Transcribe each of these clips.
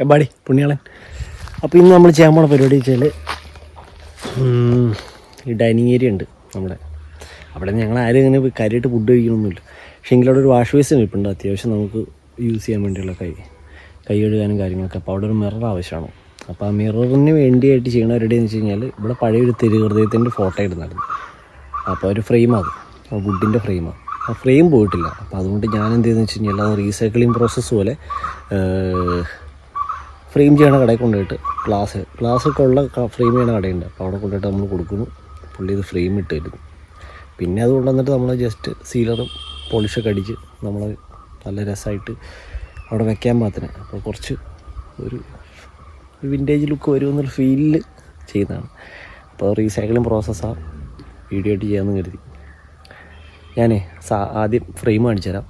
എമ്പാടി പുണ്യാളൻ. അപ്പോൾ ഇന്ന് നമ്മൾ ചെയ്യാൻ പോണ പരിപാടി വെച്ചാൽ ഈ ഡൈനിങ് ഏരിയ ഉണ്ട് നമ്മുടെ. അവിടെ ഞങ്ങൾ ആരും ഇങ്ങനെ കാര്യമായിട്ട് ഫുഡ് കഴിക്കണമൊന്നുമില്ല പക്ഷേ എങ്കിൽ അവിടെ ഒരു വാഷ് ബേസിൻ ഇരിപ്പുണ്ട് അത്യാവശ്യം നമുക്ക് യൂസ് ചെയ്യാൻ വേണ്ടിയുള്ള കൈ കൈ കഴുകാനും കാര്യങ്ങളൊക്കെ. അപ്പോൾ അവിടെ ഒരു മിറർ ആവശ്യമാണ്. അപ്പോൾ ആ മിററിന് വേണ്ടിയായിട്ട് ചെയ്യണ പരിപാടി എന്ന് വെച്ച് കഴിഞ്ഞാൽ ഇവിടെ പഴയൊരു തിരുഹൃദയത്തിന്റെ ഫോട്ടോ ഇടുന്നായിരുന്നു അപ്പോൾ ഒരു ഫ്രെയിമാണ് അത് വുഡിന്റെ ഫ്രെയിമാണ് ആ. ഫ്രെയിം പോയിട്ടില്ല. അപ്പോൾ അതുകൊണ്ട് ഞാൻ എന്ത് ചെയ്തെന്ന് വെച്ച് കഴിഞ്ഞാൽ അത് റീസൈക്ലിംഗ് പ്രോസസ്സ് പോലെ ഫ്രെയിം ചെയ്യണ കടയിൽ കൊണ്ടുപോയിട്ട് ഗ്ലാസ് ഗ്ലാസ് ഒക്കെ ഉള്ള ഫ്രെയിം ചെയ്യണ കടയുണ്ട്. അപ്പോൾ അവിടെ കൊണ്ടുപോയിട്ട് നമ്മൾ കൊടുക്കുന്നു. പുള്ളി ഇത് ഫ്രെയിം ഇട്ട് പിന്നെ അത് കൊണ്ടുവന്നിട്ട് നമ്മൾ ജസ്റ്റ് സീലറും പോളിഷൊക്കെ അടിച്ച് നമ്മൾ നല്ല രസമായിട്ട് അവിടെ വെക്കാൻ പാകത്തിന്. അപ്പോൾ കുറച്ച് ഒരു വിന്റേജ് ലുക്ക് വരുമെന്നൊരു ഫീലിൽ ചെയ്യുന്നതാണ്. അപ്പോൾ റീസൈക്ലിംഗ് പ്രോസസ്സാണ് വീഡിയോ ആയിട്ട് ചെയ്യാമെന്ന് കരുതി. ഞാനേ സാ ആദ്യം ഫ്രെയിം കാണിച്ചു തരാം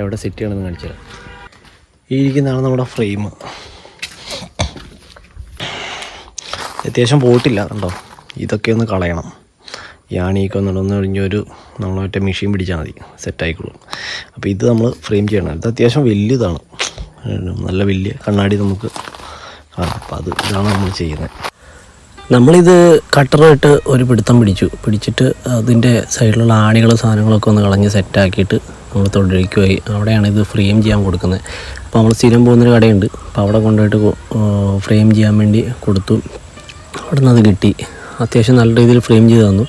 എവിടെ സെറ്റ് ചെയ്യണമെന്ന് കാണിച്ചു തരാം ഈ ഇരിക്കുന്നതാണ് നമ്മുടെ ഫ്രെയിം അത്യാവശ്യം പോയിട്ടില്ല കണ്ടോ? ഇതൊക്കെ ഒന്ന് കളയണം. യാണിയൊക്കെ ഒന്ന് കഴിഞ്ഞൊരു നമ്മൾ മെഷീൻ പിടിച്ചാൽ മതി സെറ്റായിക്കോളും അപ്പോൾ ഇത് നമ്മൾ ഫ്രെയിം ചെയ്യണം. ഇത് അത്യാവശ്യം വലിയതാണ് നല്ല വലിയ കണ്ണാടി നമുക്ക് കാണാം. അപ്പോൾ അത് ഇതാണ് നമ്മൾ ചെയ്യുന്നത്. നമ്മളിത് കട്ടറായിട്ട് ഒരു പിടുത്തം പിടിച്ചു. പിടിച്ചിട്ട് അതിന്റെ സൈഡിലുള്ള ആണികൾ സാധനങ്ങളൊക്കെ ഒന്ന് കളഞ്ഞ് സെറ്റാക്കിയിട്ട് നമ്മൾ തൊഴിലേക്കുമായി അവിടെയാണ് ഇത് ഫ്രെയിം ചെയ്യാൻ കൊടുക്കുന്നത്. അപ്പോൾ നമ്മൾ സ്ഥിരം പോകുന്നൊരു കടയുണ്ട്. അപ്പോൾ അവിടെ കൊണ്ടുപോയിട്ട് ഫ്രെയിം ചെയ്യാൻ വേണ്ടി കൊടുത്തു. അവിടെ നിന്ന് അത് കിട്ടി. അത്യാവശ്യം നല്ല രീതിയിൽ ഫ്രെയിം ചെയ്ത് തന്നു.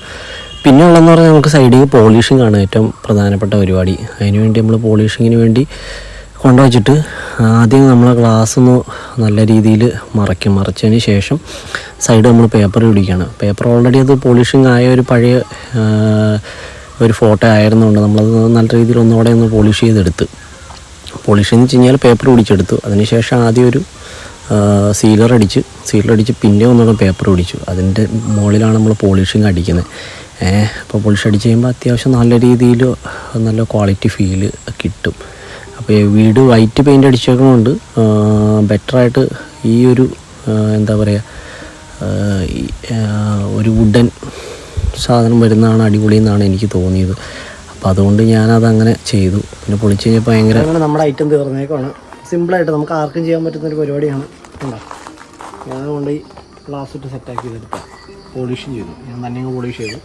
പിന്നെ ഉള്ളതെന്ന് പറഞ്ഞാൽ നമുക്ക് സൈഡിൽ പോളിഷിംഗ് ആണ് ഏറ്റവും പ്രധാനപ്പെട്ട പരിപാടി. അതിന് വേണ്ടി നമ്മൾ പോളിഷിങ്ങിന് വേണ്ടി കൊണ്ടുവച്ചിട്ട് ആദ്യം നമ്മൾ ഗ്ലാസ് ഒന്ന് നല്ല രീതിയിൽ മറയ്ക്കും. മറച്ചതിന് ശേഷം സൈഡ് നമ്മൾ പേപ്പർ പിടിക്കുകയാണ് പേപ്പർ ഓൾറെഡി അത് പോളിഷിങ് ആയ ഒരു പഴയ ഒരു ഫോട്ടോ ആയിരുന്നുകൊണ്ട് നമ്മളത് നല്ല രീതിയിൽ ഒന്നുകൂടെ ഒന്ന് പോളിഷ് ചെയ്തെടുത്ത്. പോളിഷ് എന്ന് വെച്ച് കഴിഞ്ഞാൽ പേപ്പർ പിടിച്ചെടുത്തു. അതിനുശേഷം ആദ്യം ഒരു സീലർ അടിച്ച് സീലർ അടിച്ച് പിന്നെ ഒന്നുകൂടെ പേപ്പർ പിടിച്ചു. അതിന്റെ മുകളിലാണ് നമ്മൾ പോളിഷിങ് അടിക്കുന്നത്. അപ്പോൾ പോളിഷ് അടിച്ച് കഴിയുമ്പോൾ അത്യാവശ്യം നല്ല രീതിയിൽ നല്ല ക്വാളിറ്റി ഫീൽ കിട്ടും. അപ്പോൾ വീട് വൈറ്റ് പെയിന്റ് അടിച്ചേക്കുന്നതുകൊണ്ട് ബെറ്ററായിട്ട് ഈ ഒരു എന്താ പറയുക ഒരു വുഡൻ സാധനം വരുന്നതാണ് അടിപൊളി എന്നാണ് എനിക്ക് തോന്നിയത്. അപ്പോൾ അതുകൊണ്ട് ഞാനത് അങ്ങനെ ചെയ്തു. പിന്നെ പൊളിച്ച് കഴിഞ്ഞപ്പോൾ ഭയങ്കര നമ്മുടെ ഐറ്റം തീർന്നേക്കാണ് സിമ്പിളായിട്ട് നമുക്ക് ആർക്കും ചെയ്യാൻ പറ്റുന്ന ഒരു പരിപാടിയാണ്. കണ്ടോ? ഞാൻ കൊണ്ട് ഈ ഗ്ലാസ് ഇട്ട് സെറ്റാക്കി ചെയ്തെടുത്ത പോളിഷ് ചെയ്തു. ഞാൻ തന്നെ പോളിഷ് ചെയ്തു.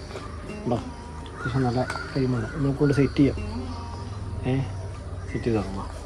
ഉണ്ടോ അത്യാവശ്യം നല്ല ടൈമാണ് നമുക്കൊണ്ട് സെറ്റ് ചെയ്യാം. ഏ? സെറ്റ് ചെയ്ത് തുടങ്ങാം.